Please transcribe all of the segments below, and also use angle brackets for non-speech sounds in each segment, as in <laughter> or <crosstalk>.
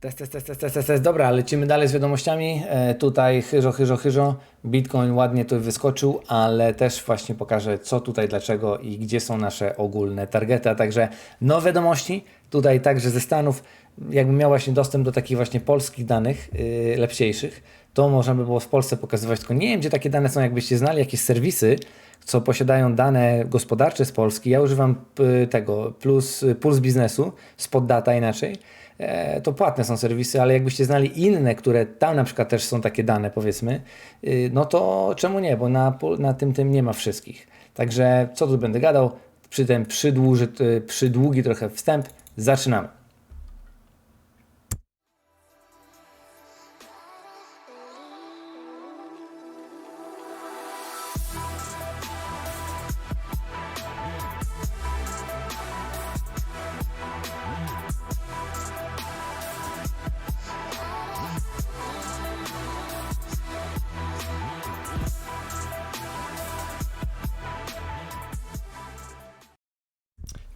Test, test, test, test, test, test. Dobra, lecimy dalej z wiadomościami. E, tutaj chyżo, chyżo, chyżo. Bitcoin ładnie tu wyskoczył, ale też właśnie pokażę co tutaj, dlaczego i gdzie są nasze ogólne targety. A także nowe wiadomości, tutaj także ze Stanów. Jakbym miał właśnie dostęp do takich właśnie polskich danych, yy, lepsiejszych, to można by było w Polsce pokazywać, tylko nie wiem, gdzie takie dane są, jakbyście znali jakieś serwisy, co posiadają dane gospodarcze z Polski. Ja używam y, tego plus Puls Biznesu, Spot Data inaczej. E, to płatne są serwisy, ale jakbyście znali inne, które tam na przykład też są takie dane, powiedzmy, y, no to czemu nie, bo na, na tym tym nie ma wszystkich. Także co tu będę gadał, przy tym przydłuży, y, przydługi trochę wstęp, zaczynamy.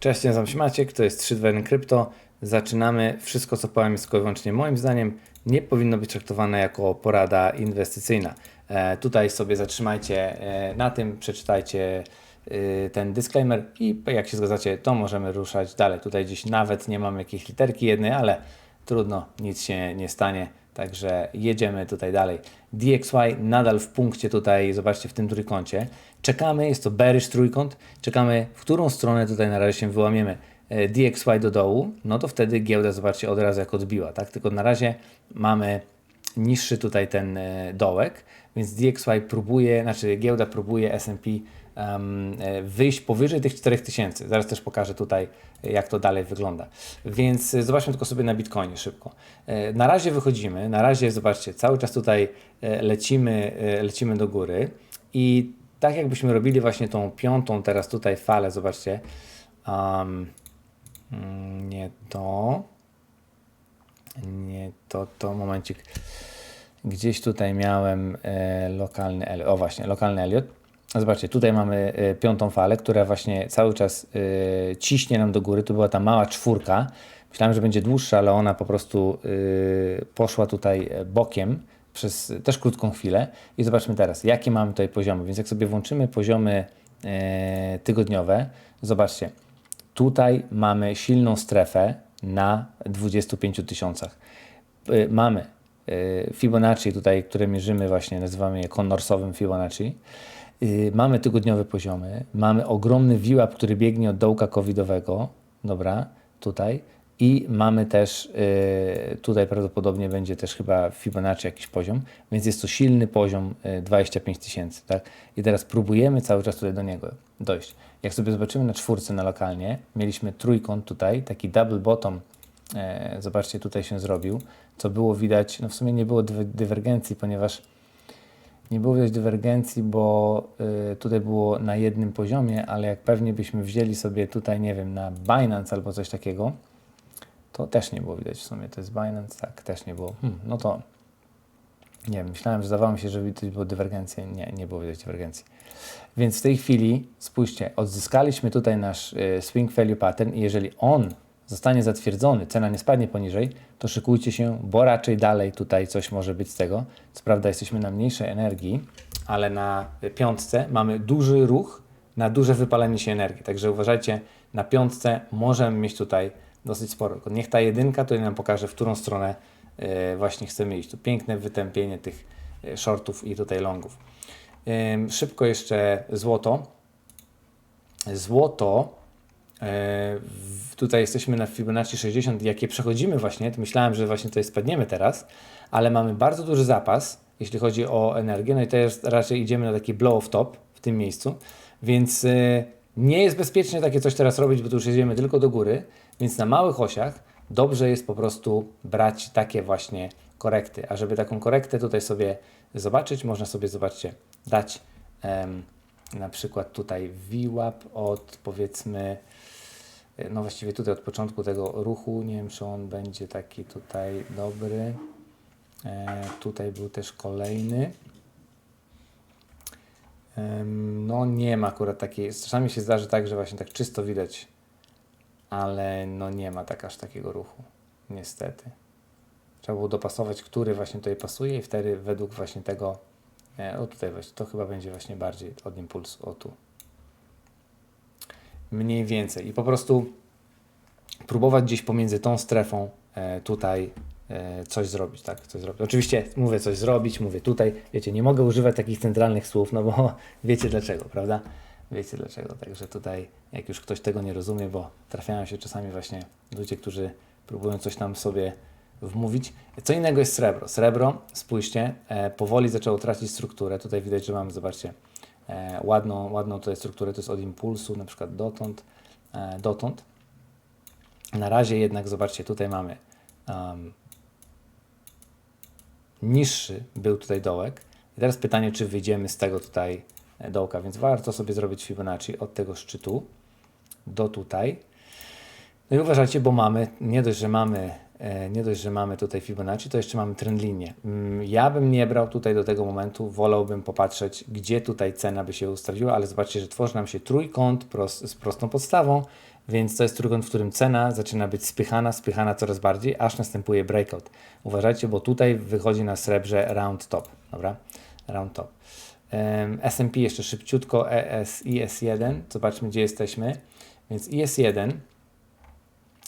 Cześć, nazywam się Maciek, to jest 321 Krypto. Zaczynamy. Wszystko, co powiem, jest tylko i wyłącznie moim zdaniem. Nie powinno być traktowane jako porada inwestycyjna. E, tutaj sobie zatrzymajcie e, na tym, przeczytajcie e, ten disclaimer i jak się zgadzacie, to możemy ruszać dalej. Tutaj gdzieś nawet nie mamy jakiejś literki jednej, ale trudno, nic się nie stanie. Także jedziemy tutaj dalej. DXY nadal w punkcie tutaj, zobaczcie, w tym trójkącie. Czekamy, jest to bearish trójkąt, czekamy, w którą stronę tutaj na razie się wyłamiemy. E, DXY do dołu, no to wtedy giełda, zobaczcie, od razu jak odbiła, tak? Tylko na razie mamy niższy tutaj ten e, dołek, więc DXY próbuje, znaczy giełda próbuje S&P um, wyjść powyżej tych 4000. Zaraz też pokażę tutaj, jak to dalej wygląda. Więc zobaczmy tylko sobie na Bitcoinie szybko. Na razie wychodzimy, na razie zobaczcie, cały czas tutaj lecimy, lecimy do góry i tak jakbyśmy robili właśnie tą piątą teraz tutaj falę, zobaczcie. Um, nie to. Nie to, to momencik. Gdzieś tutaj miałem e, lokalny Elliot. O właśnie, lokalny Elliot. Zobaczcie, tutaj mamy e, piątą falę, która właśnie cały czas e, ciśnie nam do góry. Tu była ta mała czwórka. Myślałem, że będzie dłuższa, ale ona po prostu e, poszła tutaj bokiem przez też krótką chwilę. I zobaczmy teraz, jakie mamy tutaj poziomy. Więc jak sobie włączymy poziomy tygodniowe, zobaczcie, tutaj mamy silną strefę na 25 tysiącach. Mamy Fibonacci tutaj, które mierzymy właśnie, nazywamy je konorsowym Fibonacci. Yy, mamy tygodniowe poziomy, mamy ogromny VWAP, który biegnie od dołka covidowego, dobra, tutaj, i mamy też, yy, tutaj prawdopodobnie będzie też chyba Fibonacci jakiś poziom, więc jest to silny poziom yy, 25 tysięcy, tak? I teraz próbujemy cały czas tutaj do niego dojść. Jak sobie zobaczymy na czwórce na lokalnie, mieliśmy trójkąt tutaj, taki double bottom, e, zobaczcie, tutaj się zrobił, co było widać, no w sumie nie było dywergencji, ponieważ nie było widać dywergencji, bo y, tutaj było na jednym poziomie, ale jak pewnie byśmy wzięli sobie tutaj, nie wiem, na Binance albo coś takiego, to też nie było widać w sumie. To jest Binance, tak, też nie było. Hmm, no to nie wiem, myślałem, że zdawało mi się, że widać było dywergencję. Nie, nie było widać dywergencji. Więc w tej chwili, spójrzcie, odzyskaliśmy tutaj nasz y, swing value pattern i jeżeli on zostanie zatwierdzony, cena nie spadnie poniżej, to szykujcie się, bo raczej dalej tutaj coś może być z tego. Co prawda jesteśmy na mniejszej energii, ale na piątce mamy duży ruch, na duże wypalenie się energii. Także uważajcie, na piątce możemy mieć tutaj dosyć sporo. Niech ta jedynka to nam pokaże, w którą stronę e, właśnie chcemy iść. Tu piękne wytępienie tych e, shortów i tutaj longów. Szybko jeszcze złoto. Złoto E, tutaj jesteśmy na Fibonacci 60, jakie przechodzimy właśnie, to myślałem, że właśnie tutaj spadniemy teraz, ale mamy bardzo duży zapas, jeśli chodzi o energię, no i teraz raczej idziemy na taki blow of top w tym miejscu, więc e, nie jest bezpiecznie takie coś teraz robić, bo tu już jedziemy tylko do góry, więc na małych osiach dobrze jest po prostu brać takie właśnie korekty, a żeby taką korektę tutaj sobie zobaczyć, można sobie, zobaczcie, dać um, na przykład tutaj VWAP od powiedzmy no właściwie tutaj od początku tego ruchu, nie wiem czy on będzie taki tutaj dobry. E, tutaj był też kolejny. E, no nie ma akurat takiej, czasami się zdarzy tak, że właśnie tak czysto widać, ale no nie ma tak aż takiego ruchu, niestety. Trzeba było dopasować, który właśnie tutaj pasuje i wtedy według właśnie tego, e, o tutaj właśnie, to chyba będzie właśnie bardziej od impulsu, o tu. Mniej więcej. I po prostu próbować gdzieś pomiędzy tą strefą e, tutaj e, coś zrobić, tak? Coś zrobić. Oczywiście mówię coś zrobić, mówię tutaj, wiecie, nie mogę używać takich centralnych słów, no bo <laughs> wiecie dlaczego, prawda? Wiecie dlaczego, także tutaj jak już ktoś tego nie rozumie, bo trafiają się czasami właśnie ludzie, którzy próbują coś tam sobie wmówić. Co innego jest srebro. Srebro, spójrzcie, e, powoli zaczęło tracić strukturę. Tutaj widać, że mamy, zobaczcie, e, ładną, ładną tutaj strukturę, to jest od impulsu, na przykład dotąd, e, dotąd. Na razie jednak, zobaczcie, tutaj mamy um, niższy był tutaj dołek. I teraz pytanie, czy wyjdziemy z tego tutaj dołka, więc warto sobie zrobić Fibonacci od tego szczytu do tutaj. No i uważajcie, bo mamy, nie dość, że mamy, e, nie dość, że mamy tutaj Fibonacci, to jeszcze mamy trend linię. Mm, Ja bym nie brał tutaj do tego momentu, wolałbym popatrzeć, gdzie tutaj cena by się ustawiła, ale zobaczcie, że tworzy nam się trójkąt pros, z prostą podstawą, więc to jest trójkąt, w którym cena zaczyna być spychana, spychana coraz bardziej, aż następuje breakout. Uważajcie, bo tutaj wychodzi na srebrze round top, dobra? Round top. S&P jeszcze szybciutko, ES, IS1, zobaczmy gdzie jesteśmy. Więc IS1,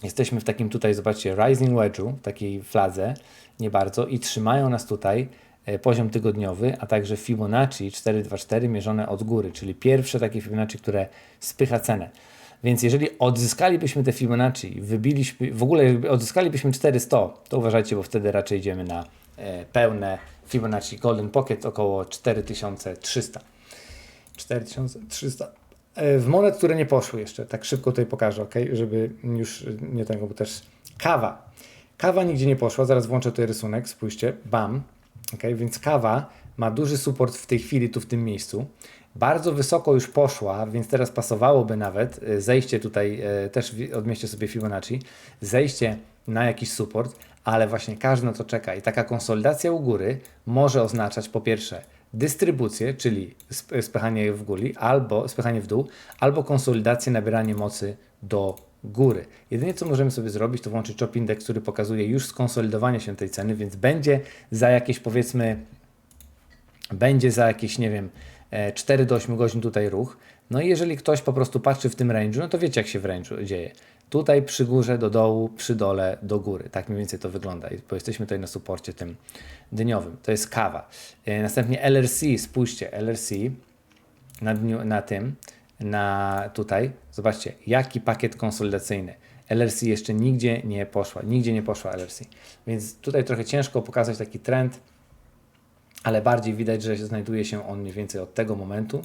jesteśmy w takim tutaj, zobaczcie, rising wedge'u, takiej fladze, nie bardzo i trzymają nas tutaj e, poziom tygodniowy, a także Fibonacci 424 mierzone od góry, czyli pierwsze takie Fibonacci, które spycha cenę. Więc jeżeli odzyskalibyśmy te Fibonacci, wybiliśmy, w ogóle odzyskalibyśmy 400, to uważajcie, bo wtedy raczej idziemy na e, pełne Fibonacci Golden Pocket około 4300. 4300. E, W monet, które nie poszły jeszcze, tak szybko tutaj pokażę, ok, żeby już nie tego, bo też kawa. Kawa nigdzie nie poszła, zaraz włączę tutaj rysunek, spójrzcie, bam, ok, więc kawa ma duży support w tej chwili tu w tym miejscu. Bardzo wysoko już poszła, więc teraz pasowałoby nawet e, zejście tutaj, e, też odmieście sobie Fibonacci, zejście na jakiś support, ale właśnie każdy na to czeka i taka konsolidacja u góry może oznaczać po pierwsze dystrybucję, czyli sp- spychanie w góry, albo spychanie w dół, albo konsolidację, nabieranie mocy do góry. Jedynie co możemy sobie zrobić, to włączyć Chop Index, który pokazuje już skonsolidowanie się tej ceny, więc będzie za jakieś powiedzmy będzie za jakieś, nie wiem, e, 4 do 8 godzin tutaj ruch. No i jeżeli ktoś po prostu patrzy w tym range'u, no to wiecie jak się w range'u dzieje. Tutaj przy górze do dołu, przy dole do góry. Tak mniej więcej to wygląda, bo jesteśmy tutaj na suporcie tym dniowym. To jest kawa. E, Następnie LRC, spójrzcie, LRC na, dniu, na tym, na tutaj, zobaczcie, jaki pakiet konsolidacyjny. LRC jeszcze nigdzie nie poszła, nigdzie nie poszła LRC. Więc tutaj trochę ciężko pokazać taki trend, ale bardziej widać, że znajduje się on mniej więcej od tego momentu.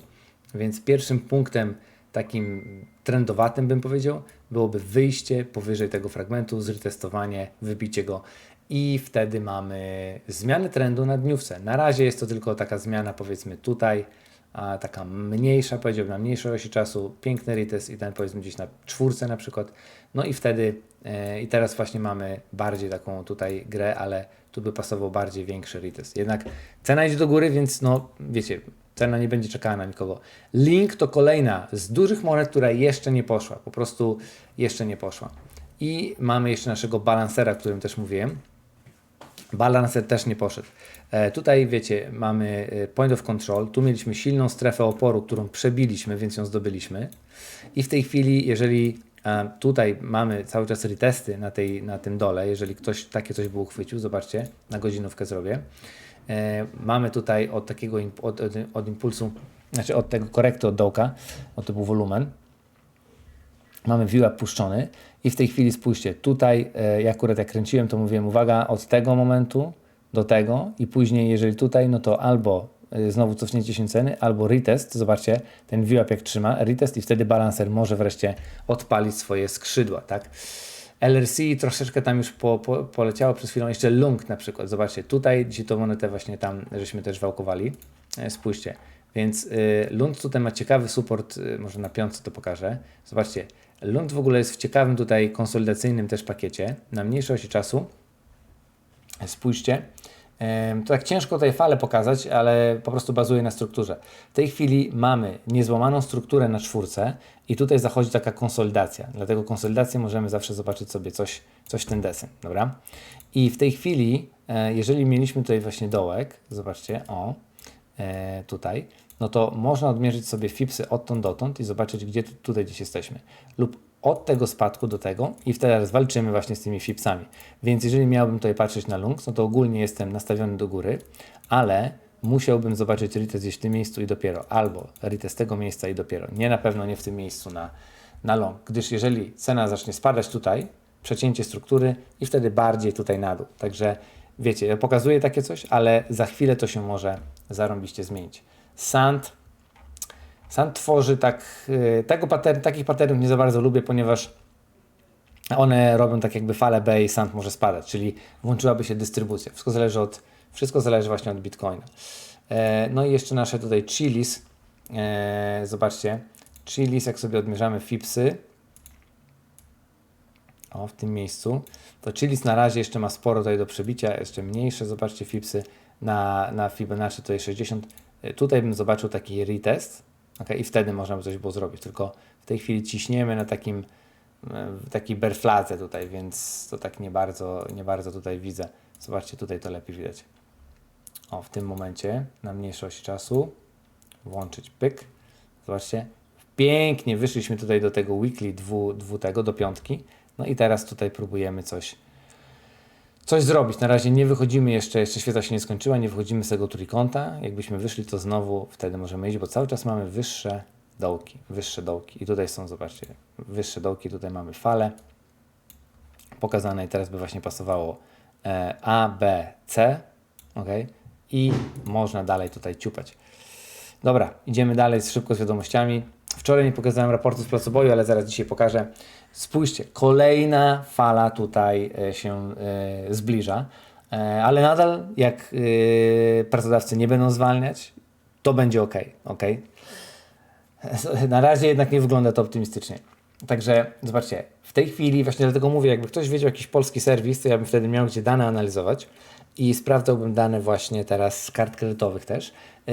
Więc pierwszym punktem takim trendowatym bym powiedział, byłoby wyjście powyżej tego fragmentu, zretestowanie, wybicie go i wtedy mamy zmianę trendu na dniówce. Na razie jest to tylko taka zmiana powiedzmy tutaj, a taka mniejsza, powiedziałbym na mniejszej osi czasu, piękny retest i ten powiedzmy gdzieś na czwórce na przykład. No i wtedy e, i teraz właśnie mamy bardziej taką tutaj grę, ale tu by pasował bardziej większy retest. Jednak cena idzie do góry, więc no wiecie, cena nie będzie czekała na nikogo. Link to kolejna z dużych monet, która jeszcze nie poszła, po prostu jeszcze nie poszła. I mamy jeszcze naszego balansera, o którym też mówiłem. Balancer też nie poszedł. E, tutaj wiecie, mamy e, point of control. Tu mieliśmy silną strefę oporu, którą przebiliśmy, więc ją zdobyliśmy. I w tej chwili, jeżeli e, tutaj mamy cały czas retesty na, tej, na tym dole, jeżeli ktoś takie coś był uchwycił, zobaczcie, na godzinówkę zrobię. E, mamy tutaj od takiego od, od, od impulsu, znaczy od tego korekty od dołka, od typu wolumen, mamy VWAP puszczony i w tej chwili spójrzcie, tutaj e, ja akurat jak kręciłem, to mówiłem, uwaga, od tego momentu do tego i później jeżeli tutaj, no to albo e, znowu cofnięcie się ceny, albo retest, zobaczcie, ten VWAP jak trzyma, retest i wtedy balancer może wreszcie odpalić swoje skrzydła, tak? LRC troszeczkę tam już po, po, poleciało przez chwilę, jeszcze Lung na przykład, zobaczcie, tutaj dzisiaj tą monetę właśnie tam, żeśmy też wałkowali, E, spójrzcie, więc y, Lund tutaj ma ciekawy support, y, może na piątce to pokażę. Zobaczcie, Lund w ogóle jest w ciekawym tutaj konsolidacyjnym też pakiecie, na mniejszej osi czasu. Spójrzcie, to tak ciężko tutaj falę pokazać, ale po prostu bazuje na strukturze. W tej chwili mamy niezłamaną strukturę na czwórce i tutaj zachodzi taka konsolidacja. Dlatego konsolidację możemy zawsze zobaczyć sobie coś, coś w ten deseń, dobra? I w tej chwili, e, jeżeli mieliśmy tutaj właśnie dołek, zobaczcie, o, e, tutaj, no to można odmierzyć sobie fipsy odtąd dotąd i zobaczyć, gdzie tu, tutaj gdzieś jesteśmy. Lub od tego spadku do tego i wtedy walczymy właśnie z tymi fipsami. Więc jeżeli miałbym tutaj patrzeć na lungs, no to ogólnie jestem nastawiony do góry, ale musiałbym zobaczyć retest gdzieś w tym miejscu i dopiero, albo retest tego miejsca i dopiero. Nie na pewno nie w tym miejscu na, na long, gdyż jeżeli cena zacznie spadać tutaj, przecięcie struktury i wtedy bardziej tutaj na dół. Także wiecie, ja pokazuję takie coś, ale za chwilę to się może zarąbiście zmienić. Sand. Sand tworzy tak, y, tego pattern, takich patternów nie za bardzo lubię, ponieważ one robią tak jakby falę B i sand może spadać, czyli włączyłaby się dystrybucja. Wszystko zależy od, wszystko zależy właśnie od Bitcoina. E, no i jeszcze nasze tutaj chilis. E, zobaczcie, chilis jak sobie odmierzamy fipsy, o, w tym miejscu. To Chilis na razie jeszcze ma sporo tutaj do przebicia, jeszcze mniejsze, zobaczcie fipsy na, na Fibonacci tutaj 60. Y, Tutaj bym zobaczył taki retest okay, i wtedy można by coś było zrobić, tylko w tej chwili ciśniemy na takim y, takiej berfladze tutaj, więc to tak nie bardzo, nie bardzo tutaj widzę. Zobaczcie, tutaj to lepiej widać. O, w tym momencie na mniejszości czasu włączyć pyk. Zobaczcie, pięknie wyszliśmy tutaj do tego weekly dwu, dwu tego, do piątki. No i teraz tutaj próbujemy coś, coś zrobić. Na razie nie wychodzimy jeszcze, jeszcze świeca się nie skończyła, nie wychodzimy z tego trójkąta. Jakbyśmy wyszli, to znowu wtedy możemy iść, bo cały czas mamy wyższe dołki, wyższe dołki. I tutaj są, zobaczcie, wyższe dołki, tutaj mamy fale pokazane i teraz by właśnie pasowało e, A, B, C, ok? I można dalej tutaj ciupać. Dobra, idziemy dalej szybko z wiadomościami. Wczoraj nie pokazałem raportu z placoboju, ale zaraz dzisiaj pokażę. Spójrzcie, kolejna fala tutaj e, się e, zbliża, e, ale nadal jak pracodawcy nie będą zwalniać, to będzie ok. okay? <laughs> Na razie jednak nie wygląda to optymistycznie. Także zobaczcie, w tej chwili, właśnie dlatego mówię, jakby ktoś wiedział jakiś polski serwis, to ja bym wtedy miał gdzie dane analizować i sprawdzałbym dane właśnie teraz z kart kredytowych też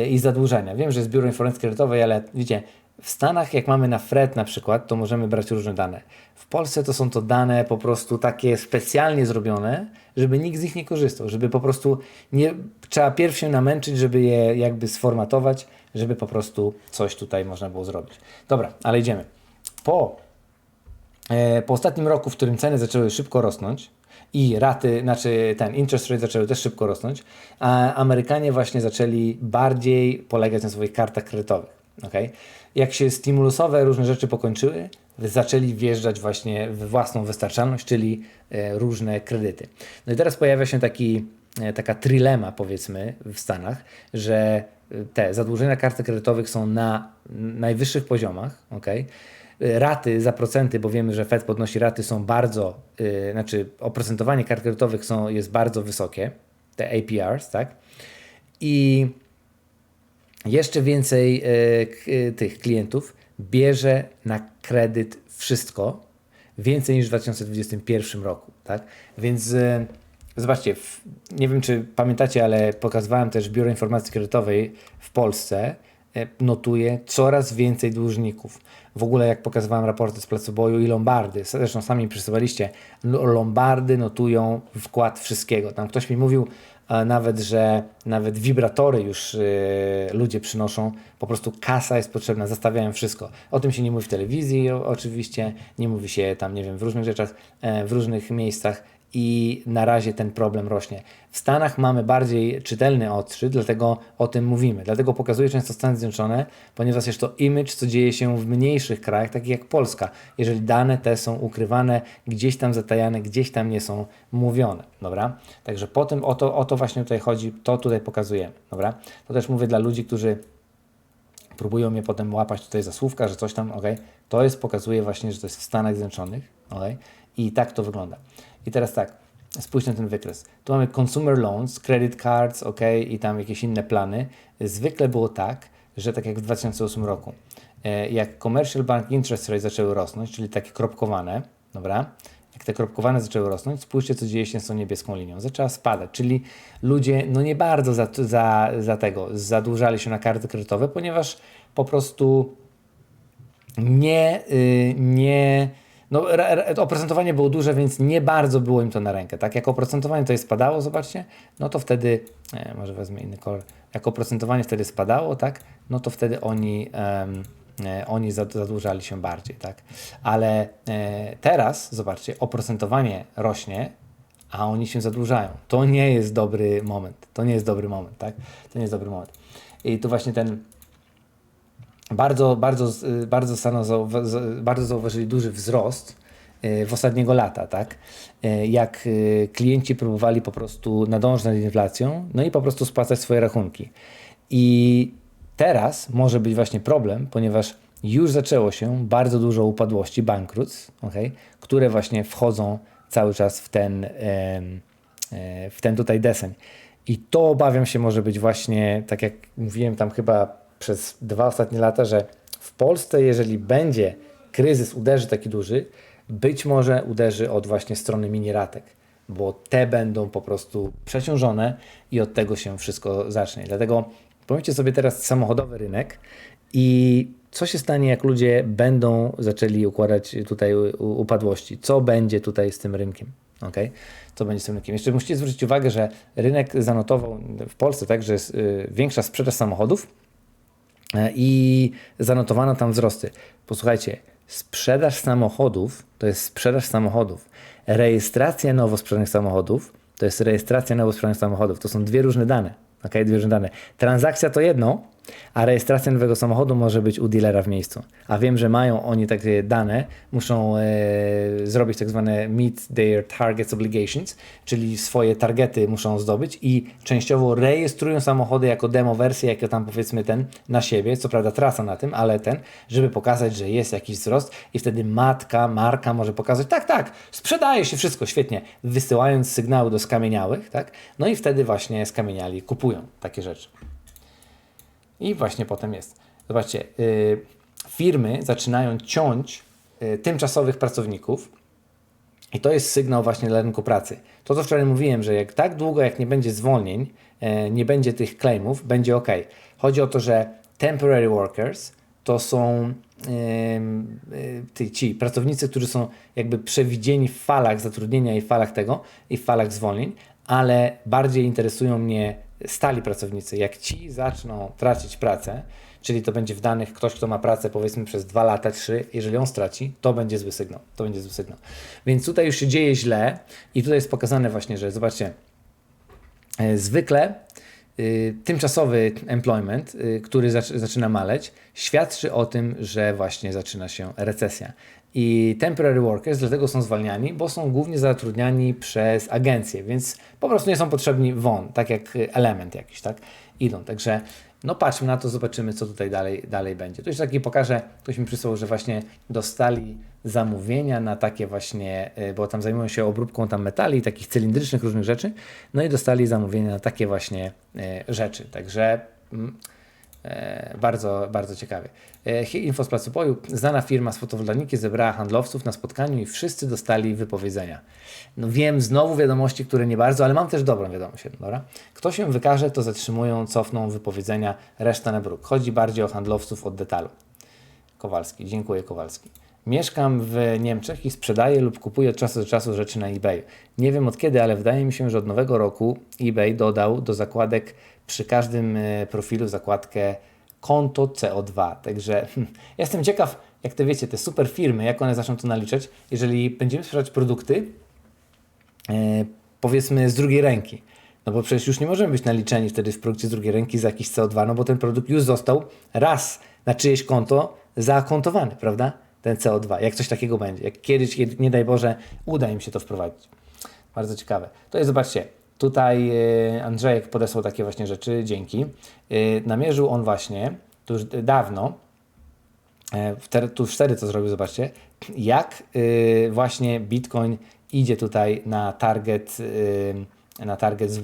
i zadłużenia. Wiem, że jest biuro informacji kredytowej, ale widzicie, w Stanach, jak mamy na FRED na przykład, to możemy brać różne dane. W Polsce to są to dane po prostu takie specjalnie zrobione, żeby nikt z nich nie korzystał, żeby po prostu nie trzeba pierw się namęczyć, żeby je jakby sformatować, żeby po prostu coś tutaj można było zrobić. Dobra, ale idziemy. Po, e, po ostatnim roku, w którym ceny zaczęły szybko rosnąć, i raty, znaczy ten interest rate zaczęły też szybko rosnąć, a Amerykanie właśnie zaczęli bardziej polegać na swoich kartach kredytowych. Okay? Jak się stymulusowe różne rzeczy pokończyły, zaczęli wjeżdżać właśnie w własną wystarczalność, czyli e, różne kredyty. No i teraz pojawia się taki, e, taka trilema powiedzmy w Stanach, że e, te zadłużenia kart kredytowych są na najwyższych poziomach, okay? raty za procenty, bo wiemy, że Fed podnosi raty, są bardzo, yy, znaczy oprocentowanie kart kredytowych są, jest bardzo wysokie, te APRs, tak? I jeszcze więcej e, tych klientów bierze na kredyt wszystko, więcej niż w 2021 roku. Tak? Więc e, zobaczcie, nie wiem czy pamiętacie, ale pokazywałem też Biuro Informacji Kredytowej w Polsce e, notuje coraz więcej dłużników. W ogóle jak pokazywałem raporty z Placoboju i Lombardy, zresztą sami przesyłaliście, Lombardy notują wkład wszystkiego. Tam ktoś mi mówił, nawet, że nawet wibratory już y, ludzie przynoszą, po prostu kasa jest potrzebna, zastawiają wszystko. O tym się nie mówi w telewizji oczywiście, nie mówi się tam, nie wiem, w różnych rzeczach, e, w różnych miejscach i na razie ten problem rośnie. W Stanach mamy bardziej czytelny odczyt, dlatego o tym mówimy. Dlatego pokazuję często Stany Zjednoczone, ponieważ jest to image, co dzieje się w mniejszych krajach, takich jak Polska. Jeżeli dane te są ukrywane, gdzieś tam zatajane, gdzieś tam nie są mówione, dobra? Także po tym, o to, o to właśnie tutaj chodzi, to tutaj pokazujemy, dobra? To też mówię dla ludzi, którzy próbują mnie potem łapać tutaj za słówka, że coś tam, ok? To jest, pokazuje właśnie, że to jest w Stanach Zjednoczonych, ok? I tak to wygląda. I teraz tak, spójrz na ten wykres. Tu mamy consumer loans, credit cards, ok, i tam jakieś inne plany. Zwykle było tak, że tak jak w 2008 roku, e, jak commercial bank interest rate zaczęły rosnąć, czyli takie kropkowane, dobra, jak te kropkowane zaczęły rosnąć, spójrzcie, co dzieje się z tą niebieską linią. Zaczęła spadać, czyli ludzie no nie bardzo za, za, za tego zadłużali się na karty kredytowe, ponieważ po prostu nie, yy, nie no, oprocentowanie było duże, więc nie bardzo było im to na rękę. Tak? Jak oprocentowanie to jest spadało, zobaczcie, no to wtedy, e, może wezmę inny kolor, jak oprocentowanie wtedy spadało, tak? no to wtedy oni, e, oni zad- zadłużali się bardziej. Tak? Ale e, teraz, zobaczcie, oprocentowanie rośnie, a oni się zadłużają. To nie jest dobry moment. To nie jest dobry moment, tak? To nie jest dobry moment. I tu właśnie ten bardzo, bardzo, y, bardzo, bardzo zauważyli duży wzrost y, w ostatniego lata, tak? Y, Jak klienci próbowali po prostu nadążyć nad inflacją, no i po prostu spłacać swoje rachunki. I teraz może być właśnie problem, ponieważ już zaczęło się bardzo dużo upadłości, bankructw, okay? które właśnie wchodzą cały czas w ten, e, w ten tutaj deseń. I to obawiam się może być właśnie, tak jak mówiłem tam chyba przez dwa ostatnie lata, że w Polsce, jeżeli będzie kryzys, uderzy taki duży, być może uderzy od właśnie strony mini ratek, bo te będą po prostu przeciążone i od tego się wszystko zacznie. Dlatego pomyślcie sobie teraz samochodowy rynek i co się stanie, jak ludzie będą zaczęli układać tutaj upadłości? Co będzie tutaj z tym rynkiem? Okay? Co będzie z tym rynkiem? Jeszcze musicie zwrócić uwagę, że rynek zanotował w Polsce tak, że jest y, większa sprzedaż samochodów, i zanotowano tam wzrosty. Posłuchajcie, sprzedaż samochodów to jest sprzedaż samochodów. Rejestracja nowo sprzedanych samochodów to jest rejestracja nowo sprzedanych samochodów. To są dwie różne dane. Okay? Dwie różne dane. Transakcja to jedno, a rejestracja nowego samochodu może być u dealera w miejscu. A wiem, że mają oni takie dane, muszą e, zrobić tak zwane meet their targets obligations, czyli swoje targety muszą zdobyć i częściowo rejestrują samochody jako demo wersję, jako tam powiedzmy ten na siebie, co prawda trasa na tym, ale ten, żeby pokazać, że jest jakiś wzrost i wtedy matka, marka może pokazać, tak, tak, sprzedaje się wszystko świetnie, wysyłając sygnały do skamieniałych, tak? No i wtedy właśnie skamieniali kupują takie rzeczy. I właśnie potem jest. Zobaczcie, y, firmy zaczynają ciąć y, tymczasowych pracowników i to jest sygnał właśnie dla rynku pracy. To, co wczoraj mówiłem, że jak tak długo, jak nie będzie zwolnień, e, nie będzie tych claimów, będzie ok. Chodzi o to, że temporary workers to są ty, ci pracownicy, którzy są jakby przewidzieni w falach zatrudnienia i falach tego, i w falach zwolnień, ale bardziej interesują mnie stali pracownicy. Jak ci zaczną tracić pracę, czyli to będzie w danych ktoś, kto ma pracę powiedzmy przez 2 lata, 3, jeżeli on straci, to będzie zły sygnał. To będzie zły sygnał. Więc tutaj już się dzieje źle i tutaj jest pokazane właśnie, że zobaczcie, e, zwykle y, tymczasowy employment, y, który zac- zaczyna maleć, świadczy o tym, że właśnie zaczyna się recesja. I temporary workers dlatego są zwalniani, bo są głównie zatrudniani przez agencje, więc po prostu nie są potrzebni won, tak jak element jakiś, tak? Idą. Także no patrzmy na to, zobaczymy, co tutaj dalej, dalej będzie. To jeszcze taki pokażę, ktoś mi przysłał, że właśnie dostali zamówienia na takie właśnie, y, bo tam zajmują się obróbką tam metali, takich cylindrycznych różnych rzeczy, no i dostali zamówienia na takie właśnie y, rzeczy. Także mm, E, bardzo, bardzo ciekawie. E, Info z placu boju. Znana firma z fotowoltaiki zebrała handlowców na spotkaniu i wszyscy dostali wypowiedzenia. No wiem, znowu wiadomości, które nie bardzo, ale mam też dobrą wiadomość. Dobra? Kto się wykaże, to zatrzymują, cofną wypowiedzenia, reszta na bruk. Chodzi bardziej o handlowców od detalu. Kowalski, dziękuję Kowalski. Mieszkam w Niemczech i sprzedaję lub kupuję od czasu do czasu rzeczy na eBay. Nie wiem od kiedy, ale wydaje mi się, że od nowego roku eBay dodał do zakładek przy każdym e, profilu zakładkę konto CO2. Także hmm, jestem ciekaw, jak te wiecie, te super firmy, jak one zaczną to naliczać, jeżeli będziemy sprzedać produkty, e, powiedzmy z drugiej ręki. No bo przecież już nie możemy być naliczeni wtedy w produkcie z drugiej ręki za jakiś CO2, no bo ten produkt już został raz na czyjeś konto zaakontowany, prawda? Ten CO2, jak coś takiego będzie. Jak kiedyś, kiedy, nie daj Boże, uda im się to wprowadzić. Bardzo ciekawe. To jest, zobaczcie, tutaj e, Andrzejek podesłał takie właśnie rzeczy, dzięki. E, namierzył on właśnie, to już dawno, E, tu wtedy co zrobił, zobaczcie, jak właśnie Bitcoin idzie tutaj na target, na target z.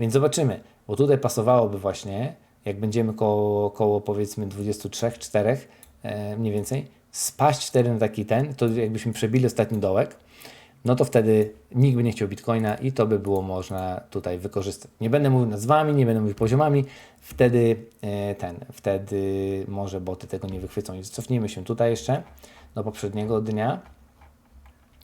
Więc zobaczymy, bo tutaj pasowałoby właśnie, jak będziemy koło, koło powiedzmy 23, 4 e, mniej więcej, spaść wtedy na taki ten, to jakbyśmy przebili ostatni dołek, no to wtedy nikt by nie chciał Bitcoina i to by było można tutaj wykorzystać. Nie będę mówił nazwami, nie będę mówił poziomami, wtedy e, ten, wtedy może boty tego nie wychwycą. I cofnijmy się tutaj jeszcze do poprzedniego dnia.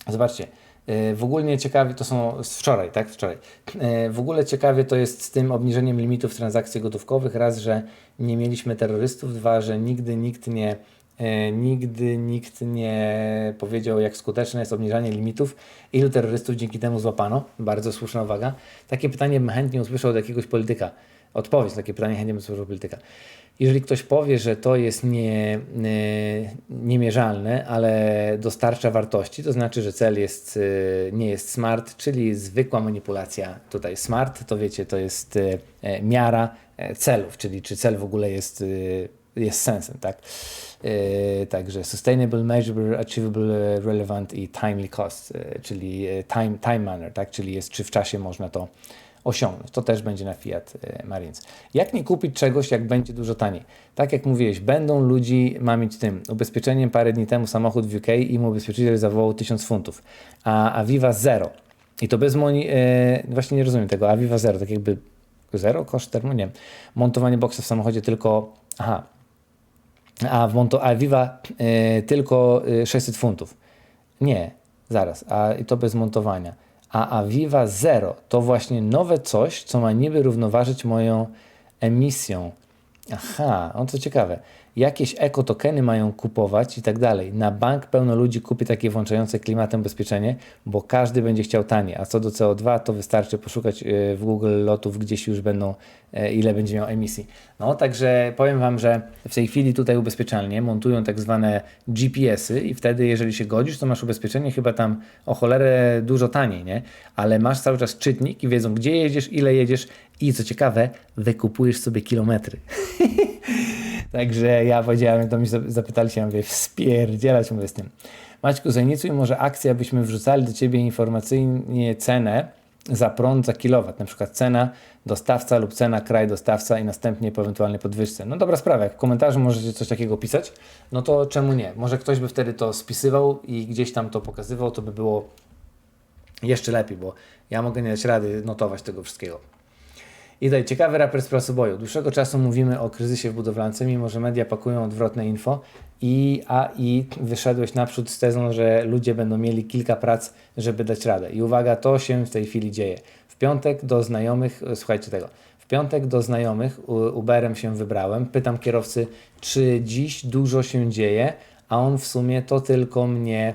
Zobaczcie, e, w ogóle ciekawie to są z wczoraj, tak? Wczoraj. E, W ogóle ciekawie to jest z tym obniżeniem limitów transakcji gotówkowych. Raz, że nie mieliśmy terrorystów, dwa, że nigdy nikt nie. E, Nigdy nikt nie powiedział, jak skuteczne jest obniżanie limitów. Ilu terrorystów dzięki temu złapano? Bardzo słuszna uwaga. Takie pytanie bym chętnie usłyszał od jakiegoś polityka. Odpowiedź na takie pytanie chętnie bym usłyszał od polityka. Jeżeli ktoś powie, że to jest nie, nie, niemierzalne, ale dostarcza wartości, to znaczy, że cel jest, y, nie jest smart, czyli zwykła manipulacja. Tutaj smart, to wiecie, to jest e, miara e, celów, czyli czy cel w ogóle jest, jest sensem, tak? Y, Także sustainable, measurable, achievable, relevant i timely cost, y, czyli y, time, time manner, tak? Czyli jest, czy w czasie można to osiągnąć. To też będzie na Fiat Marines. Jak nie kupić czegoś, jak będzie dużo taniej? Tak jak mówiłeś, będą ludzi mamić tym. Ubezpieczeniem parę dni temu samochód w UK i mu ubezpieczyciel zawołał 1000 funtów, a Aviva zero. I to bez moni... y, właśnie nie rozumiem tego. Aviva zero, tak jakby zero koszt termu, nie. Montowanie boksa w samochodzie tylko... Aha, a w Monto Aviva y, tylko y, 600 funtów. Nie, zaraz, a to bez montowania. A Aviva Zero to właśnie nowe coś, co ma niby równoważyć moją emisją. Aha, no to ciekawe. Jakieś ekotokeny mają kupować i tak dalej. Na bank pełno ludzi kupi takie włączające klimatem ubezpieczenie, bo każdy będzie chciał taniej. A co do CO2, to wystarczy poszukać y, w Google lotów, gdzieś już będą, e, ile będzie miał emisji. No, także powiem Wam, że w tej chwili tutaj ubezpieczalnie montują tak zwane GPS-y i wtedy, jeżeli się godzisz, to masz ubezpieczenie chyba tam o cholerę dużo taniej, nie? Ale masz cały czas czytnik i wiedzą, gdzie jedziesz, ile jedziesz i co ciekawe, wykupujesz sobie kilometry. <laughs> Także ja powiedziałem, to mi zap- zapytali się, ja mówię, spierdzielać mówię z tym. Maćku, zainicjuj może akcję, abyśmy wrzucali do Ciebie informacyjnie cenę za prąd za kilowat, na przykład cena dostawca lub cena kraj dostawca i następnie po ewentualnej podwyżce. No dobra sprawa, jak w komentarzu możecie coś takiego pisać, no to czemu nie? Może ktoś by wtedy to spisywał i gdzieś tam to pokazywał, to by było jeszcze lepiej, bo ja mogę nie dać rady notować tego wszystkiego. I ciekawy raper z prasoboju. Dłuższego czasu mówimy o kryzysie w budowlance, mimo że media pakują odwrotne info i a i wyszedłeś naprzód z tezą, że ludzie będą mieli kilka prac, żeby dać radę. I uwaga, to się w tej chwili dzieje. W piątek do znajomych, e, słuchajcie tego, w piątek do znajomych Uberem się wybrałem. Pytam kierowcy, czy dziś dużo się dzieje, a on w sumie to tylko mnie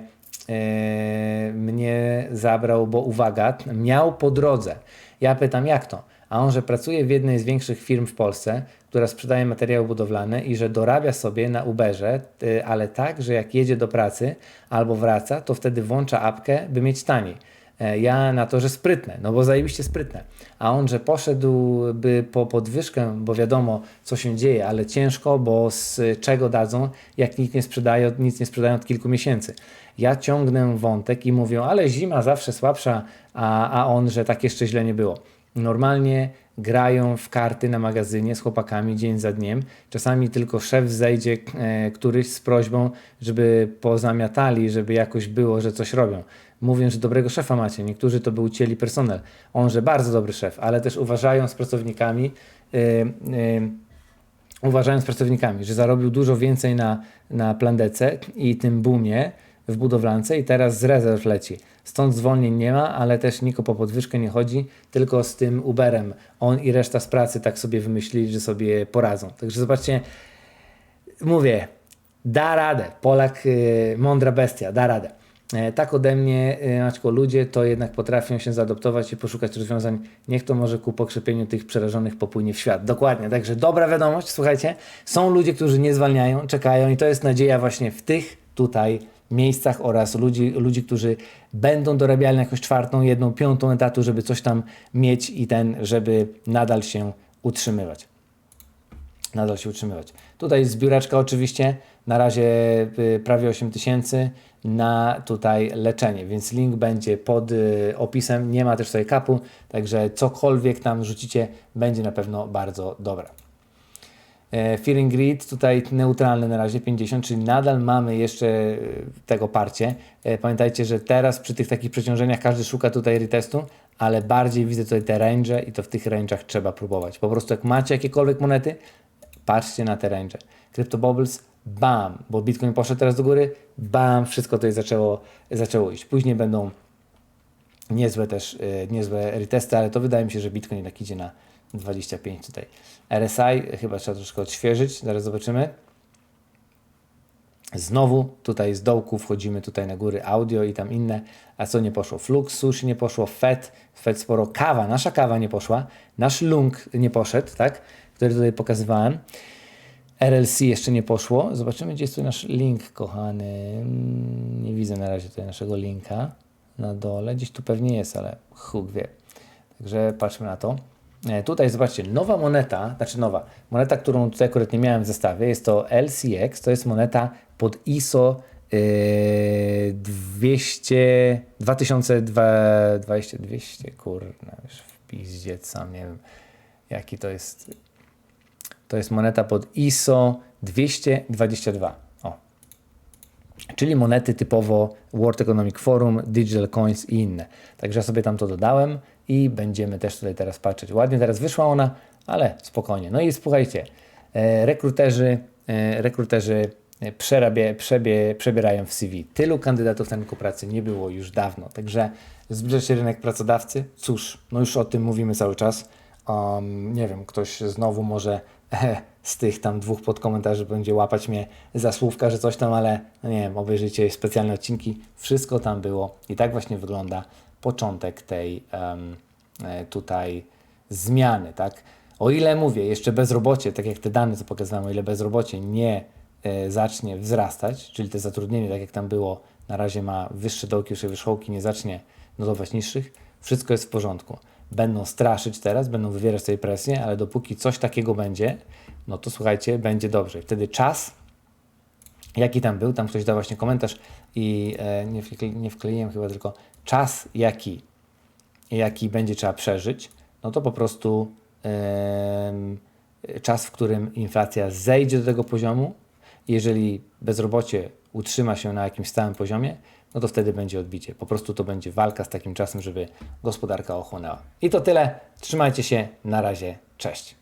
e, mnie zabrał, bo uwaga, miał po drodze. Ja pytam, jak to? A on, że pracuje w jednej z większych firm w Polsce, która sprzedaje materiały budowlane i że dorabia sobie na Uberze, y, ale tak, że jak jedzie do pracy albo wraca, to wtedy włącza apkę, by mieć taniej. E, Ja na to, że sprytne, no bo zajebiście sprytne. A on, że poszedłby po podwyżkę, bo wiadomo, co się dzieje, ale ciężko, bo z czego dadzą, jak nikt nie sprzedaje, nic nie sprzedają od kilku miesięcy. Ja ciągnę wątek i mówią, ale zima zawsze słabsza, a, a on, że tak jeszcze źle nie było. Normalnie grają w karty na magazynie z chłopakami dzień za dniem. Czasami tylko szef zejdzie e, któryś z prośbą, żeby pozamiatali, żeby jakoś było, że coś robią. Mówią, że dobrego szefa macie. Niektórzy to by ucięli personel. On, że bardzo dobry szef, ale też uważają z pracownikami, e, uważają z pracownikami, że zarobił dużo więcej na, na plandece i tym boomie w budowlance i teraz z rezerw leci. Stąd zwolnień nie ma, ale też niko po podwyżkę nie chodzi, tylko z tym Uberem. On i reszta z pracy tak sobie wymyślili, że sobie poradzą. Także zobaczcie, mówię, da radę. Polak, y, mądra bestia, da radę. E, tak ode mnie, y, Maćko, ludzie to jednak potrafią się zaadoptować i poszukać rozwiązań. Niech to może ku pokrzepieniu tych przerażonych popłynie w świat. Dokładnie, także dobra wiadomość, słuchajcie, są ludzie, którzy nie zwalniają, czekają i to jest nadzieja właśnie w tych tutaj miejscach oraz ludzi, ludzi, którzy będą dorabiali na jakąś czwartą, jedną, piątą etatu, żeby coś tam mieć i ten, żeby nadal się utrzymywać nadal się utrzymywać. Tutaj zbióreczka oczywiście, na razie y, prawie 8 tysięcy na tutaj leczenie, więc link będzie pod y, opisem, nie ma też tutaj kapu, także cokolwiek tam rzucicie będzie na pewno bardzo dobre. E, Fear and Greed tutaj neutralny na razie 50, czyli nadal mamy jeszcze e, tego parcie. E, Pamiętajcie, że teraz przy tych takich przeciążeniach każdy szuka tutaj retestu, ale bardziej widzę tutaj te range i to w tych range'ach trzeba próbować. Po prostu jak macie jakiekolwiek monety, patrzcie na te range. Crypto Bubbles bam, bo Bitcoin poszedł teraz do góry, bam, wszystko tutaj zaczęło, zaczęło iść. Później będą niezłe też, niezłe retesty, ale to wydaje mi się, że Bitcoin jednak idzie na 25 tutaj. RSI chyba trzeba troszkę odświeżyć, zaraz zobaczymy. Znowu tutaj z dołku wchodzimy tutaj na góry audio i tam inne, a co nie poszło? Flux, sushi nie poszło, FED, FED sporo, kawa, nasza kawa nie poszła, nasz lung nie poszedł, tak, który tutaj pokazywałem. RLC jeszcze nie poszło. Zobaczymy, gdzie jest tu nasz link, kochany. Mm, Nie widzę na razie tutaj naszego linka na dole. Gdzieś tu pewnie jest, ale huk wie. Także patrzmy na to. E, Tutaj zobaczcie, nowa moneta, znaczy nowa, moneta, którą tutaj akurat nie miałem w zestawie, jest to LCX, to jest moneta pod ISO yy, 200, 2020, 200, kurna, już w pizdziec sam, nie wiem, jaki to jest, to jest moneta pod ISO 222, o, czyli monety typowo World Economic Forum, Digital Coins i inne. Także ja sobie tam to dodałem i będziemy też tutaj teraz patrzeć. Ładnie teraz wyszła ona, ale spokojnie. No i słuchajcie, e, rekruterzy, e, rekruterzy e, przerabie, przebie, przebierają w CV. Tylu kandydatów na rynku pracy nie było już dawno, także zbliża się rynek pracodawcy. Cóż, no już o tym mówimy cały czas. Um, nie wiem, ktoś znowu może <laughs> z tych tam dwóch podkomentarzy będzie łapać mnie za słówka, że coś tam, ale no nie wiem, obejrzyjcie specjalne odcinki. Wszystko tam było i tak właśnie wygląda początek tej e, tutaj zmiany, tak? O ile mówię, jeszcze bezrobocie, tak jak te dane, co pokazałem, o ile bezrobocie nie e, zacznie wzrastać, czyli te zatrudnienie, tak jak tam było, na razie ma wyższe dołki, wyższe wierzchołki, nie zacznie notować niższych, wszystko jest w porządku. Będą straszyć teraz, będą wywierać sobie presję, ale dopóki coś takiego będzie, no to słuchajcie, będzie dobrze. Wtedy czas, jaki tam był, tam ktoś dał właśnie komentarz i e, nie, wkle, nie wkleiłem chyba tylko czas, jaki, jaki będzie trzeba przeżyć, no to po prostu em, czas, w którym inflacja zejdzie do tego poziomu, jeżeli bezrobocie utrzyma się na jakimś stałym poziomie, no to wtedy będzie odbicie. Po prostu to będzie walka z takim czasem, żeby gospodarka ochłonęła. I to tyle. Trzymajcie się. Na razie. Cześć.